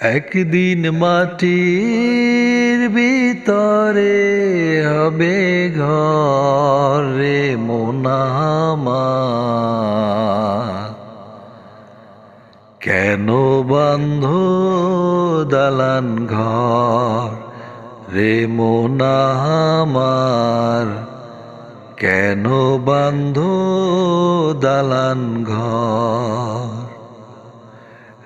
একদিন মাটির ভিতরে হবে ঘরে মোনামা কেন বান্ধ দালান ঘর রে মোনামার কেন বান্ধ দালান ঘর?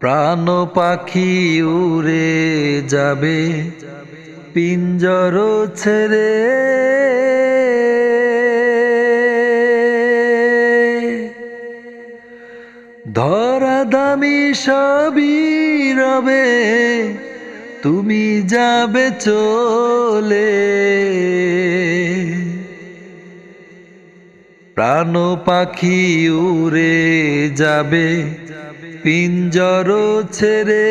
প্রাণ পাখি উড়ে যাবে পিঞ্জর ছেড়ে। ধরা দামি সবই রবে, তুমি যাবে চলে। প্রাণ পাখি উড়ে যাবে পিঞ্জর ছেড়ে।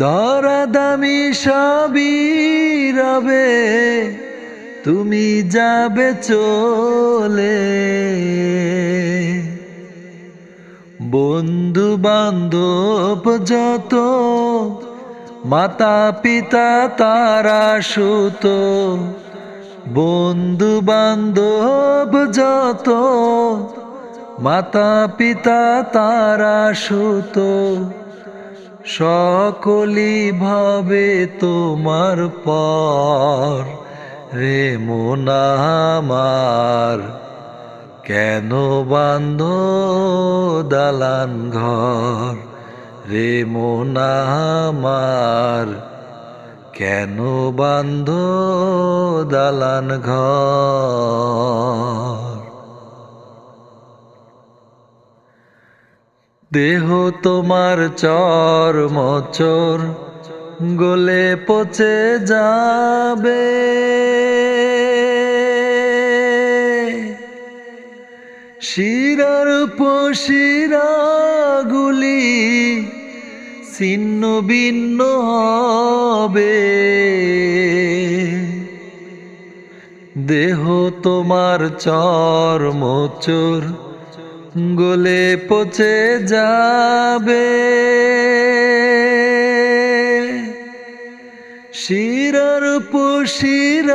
দরা দামি সবই রবে, তুমি যাবে চলে। বন্ধু বান্ধব যত মাতা পিতা তারা সুত বন্ধু বান্ধব যত মাতা পিতা তারা সুত সকলি ভাবে তোমার পর। রে মোনামার কেন বান্ধ দালান ঘর? রে মোনামার কেন বান্ধ দালান ঘর? দেহ তোমার চর মচর গলে পচে যাবে। শিরার পশিরাগুলি ছিন্ন ভিন্ন হবে। দেহ তোমার চর মোচর গলে পচে যাবে। শিরার পশিরাগুলি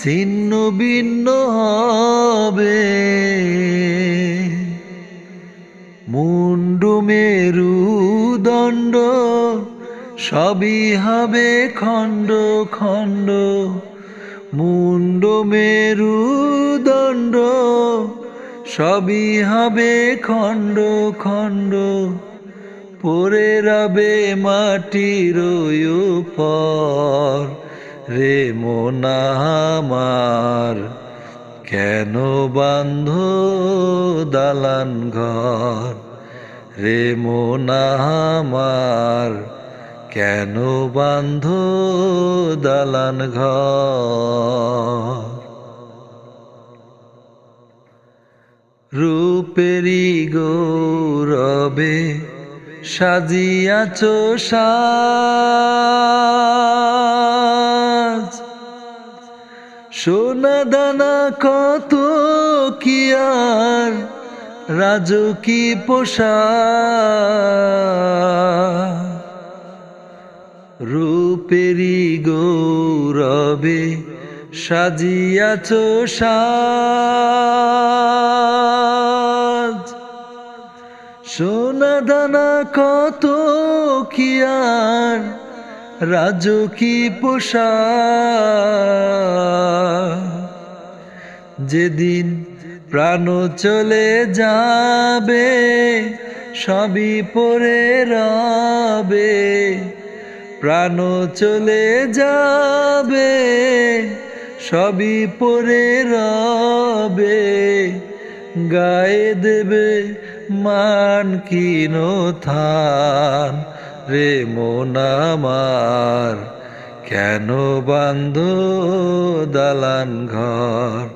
ছিন্ন ভিন্ন হবে। মুন্ডু মেরু দণ্ড সবই হবে খণ্ড খণ্ড। মুন্ড মেরু দণ্ড সবই হবে খণ্ড খণ্ড। পরে রবে মাটির পর রে মোনামার কেন বান্ধ দালান ঘর? রে মোনামার কেন বান্ধ দালান ঘর? রূপেরি গৌরবে সাজিয়াছ সাজ। সোনা দানা কত কি আর রাজকি পোষা রূপেরি গৌরবে সাজিয়াছ সাজ। সোনা দানা কত কি আর? রাজকি পোষা যেদিন প্রাণ চলে যাবে, সবই পরে রবে। প্রাণ চলে যাবে, সবই পরে রবে। গায়ে দেবে মান কিনো থান রে মন আমার। কেন বান্ধ দালান ঘর?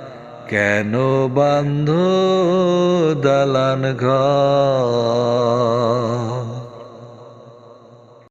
কেন বান্ধ দালান ঘর?